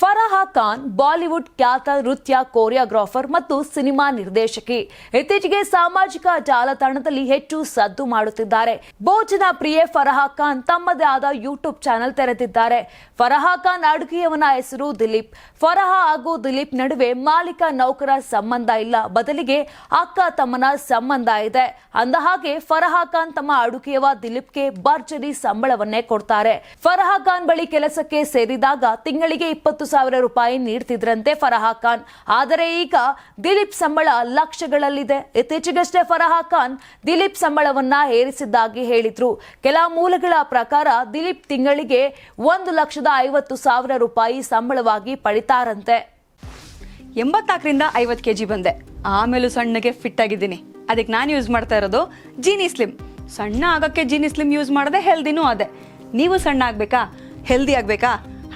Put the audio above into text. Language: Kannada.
ಫರಹಾ ಖಾನ್, ಬಾಲಿವುಡ್ ಖ್ಯಾತ ನೃತ್ಯ, ಕೋರಿಯೋಗ್ರಾಫರ್ ಮತ್ತು ಸಿನಿಮಾ ನಿರ್ದೇಶಕಿ. ಇತ್ತೀಚೆಗೆ ಸಾಮಾಜಿಕ ಜಾಲತಾಣದಲ್ಲಿ ಹೆಚ್ಚು ಸದ್ದು ಮಾಡುತ್ತಿದ್ದಾರೆ. ಭೋಜನ ಪ್ರಿಯೆ ಫರಹಾ ಖಾನ್ ತಮ್ಮದೇ ಆದ ಯೂಟ್ಯೂಬ್ ಚಾನೆಲ್ ತೆರೆದಿದ್ದಾರೆ. ಫರಹಾ ಖಾನ್ ಅಡುಗೆಯವನ ಹೆಸರು ದಿಲೀಪ್. ಫರಹಾ ಹಾಗೂ ದಿಲೀಪ್ ನಡುವೆ ಮಾಲೀಕ ನೌಕರ ಸಂಬಂಧ ಇಲ್ಲ. ಬದಲಿಗೆ ಅಕ್ಕ ತಮ್ಮನ ಸಂಬಂಧ ಇದೆ. ಅಂದಹಾಗೆ ಫರಹಾ ಖಾನ್ ತಮ್ಮ ಅಡುಗೆಯವ ದಿಲೀಪ್ಗೆ ಭರ್ಜರಿ ಸಂಬಳವನ್ನೇ ಕೊಡ್ತಾರೆ. ಫರಹಾ ಖಾನ್ ಬಳಿ ಕೆಲಸಕ್ಕೆ ಸೇರಿದಾಗ ತಿಂಗಳಿಗೆ ಇಪ್ಪತ್ತು ಸಾವಿರ ರೂಪಾಯಿ ನೀಡ್ತಿದ್ರಂತೆ ಫರಹಾ ಖಾನ್. ಆದರೆ ಈಗ ದಿಲೀಪ್ ಸಂಬಳ ಲಕ್ಷಗಳಲ್ಲಿದೆ. ಇತ್ತೀಚೆಗಷ್ಟೇ ಫರಹಾ ಖಾನ್ ದಿಲೀಪ್ ಸಂಬಳವನ್ನ ಏರಿಸಿದ್ದಾಗಿ ಹೇಳಿದ್ರು. ಕೆಲ ಮೂಲಗಳ ಪ್ರಕಾರ ದಿಲೀಪ್ ತಿಂಗಳಿಗೆ ಒಂದು ಲಕ್ಷದ ಐವತ್ತು ಸಾವಿರ ರೂಪಾಯಿ ಸಂಬಳವಾಗಿ ಪಡಿತಾರಂತೆ. ಎಂಬತ್ನಾಲ್ಕರಿಂದ ಐವತ್ತು ಕೆ ಜಿ ಬಂದೆ. ಆಮೇಲೂ ಸಣ್ಣಗೆ ಫಿಟ್ ಆಗಿದ್ದೀನಿ. ಅದಕ್ಕೆ ನಾನು ಯೂಸ್ ಮಾಡ್ತಾ ಇರೋದು ಜೀನಿ ಸ್ಲಿಮ್ ಸಣ್ಣ ಆಗೋಕ್ಕೆ ಜೀನಿ ಸ್ಲಿಮ್ ಯೂಸ್ ಮಾಡದೆ ಹೆಲ್ದಿನೂ ಅದೇ. ನೀವು ಸಣ್ಣ ಆಗಬೇಕಾ? ಹೆಲ್ದಿ ಆಗಬೇಕಾ?